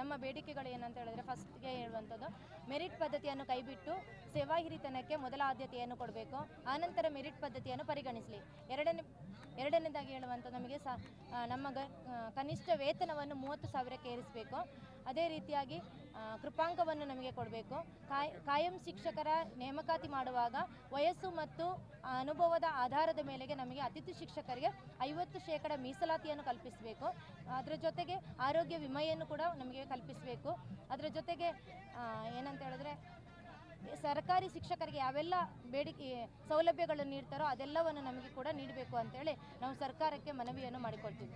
ನಮ್ಮ ಬೇಡಿಕೆಗಳು ಏನಂತ ಹೇಳಿದ್ರೆ ಫಸ್ಟ್ಗೆ ಹೇಳುವಂಥದ್ದು ಮೆರಿಟ್ ಪದ್ಧತಿಯನ್ನು ಕೈಬಿಟ್ಟು ಸೇವಾ ಹಿರಿತನಕ್ಕೆ ಮೊದಲ ಆದ್ಯತೆಯನ್ನು ಕೊಡಬೇಕು. ಆನಂತರ ಮೆರಿಟ್ ಪದ್ಧತಿಯನ್ನು ಪರಿಗಣಿಸಲಿ. ಎರಡನೇ ಎರಡನೇದಾಗಿ ಹೇಳುವಂಥ ನಮಗೆ ಸ ನಮ್ಮ ಗ ಕನಿಷ್ಠ ವೇತನವನ್ನು ಮೂವತ್ತು ಸಾವಿರಕ್ಕೆ ಏರಿಸಬೇಕು. ಅದೇ ರೀತಿಯಾಗಿ ಕೃಪಾಂಕವನ್ನು ನಮಗೆ ಕೊಡಬೇಕು. ಕಾಯ್, ಕಾಯಂ ಶಿಕ್ಷಕರ ನೇಮಕಾತಿ ಮಾಡುವಾಗ ವಯಸ್ಸು ಮತ್ತು ಅನುಭವದ ಆಧಾರದ ಮೇಲೆಗೆ ನಮಗೆ ಅತಿಥಿ ಶಿಕ್ಷಕರಿಗೆ ಐವತ್ತು ಶೇಕಡ ಮೀಸಲಾತಿಯನ್ನು ಕಲ್ಪಿಸಬೇಕು. ಅದರ ಜೊತೆಗೆ ಆರೋಗ್ಯ ವಿಮೆಯನ್ನು ಕೂಡ ನಮಗೆ ಕಲ್ಪಿಸಬೇಕು. ಅದರ ಜೊತೆಗೆ ಏನಂತ ಹೇಳಿದ್ರೆ ಸರ್ಕಾರಿ ಶಿಕ್ಷಕರಿಗೆ ಯಾವೆಲ್ಲ ಬೇಡಿಕೆ, ಸೌಲಭ್ಯಗಳನ್ನು ನೀಡ್ತಾರೋ ಅದೆಲ್ಲವನ್ನು ನಮಗೆ ಕೂಡ ನೀಡಬೇಕು ಅಂತೇಳಿ ನಾವು ಸರ್ಕಾರಕ್ಕೆ ಮನವಿಯನ್ನು ಮಾಡಿಕೊಳ್ತೀವಿ.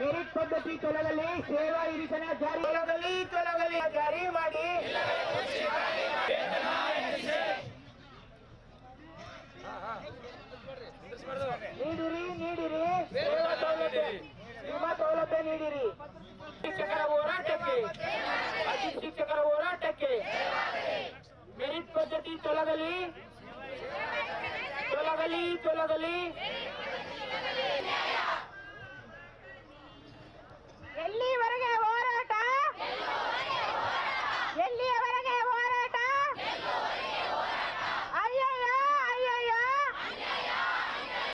ಮೆರಿಟ್ ಪದ್ಧತಿ ತೊಲಗಲಿ ಸೇವಾ ಹಿರಿತನ ಜಾರಿ ತೊಲಗಲಿ ತೊಲಗಲಿ ಜಾರಿ ಮಾಡಿ ನೀಡಿರಿ ನೀಡಿರಿ ಸೇವಾ ಸೌಲಭ್ಯ ವಿಮಾ ಸೌಲಭ್ಯ ನೀಡಿರಿ ಶಿಕ್ಷಕರ ಹೋರಾಟಕ್ಕೆ ಅತಿ ಶಿಕ್ಷಕರ ಹೋರಾಟಕ್ಕೆ ಮೆರಿಟ್ ಪದ್ಧತಿ ತೊಲಗಲಿ ತೊಲಗಲಿ ತೊಲಗಲಿ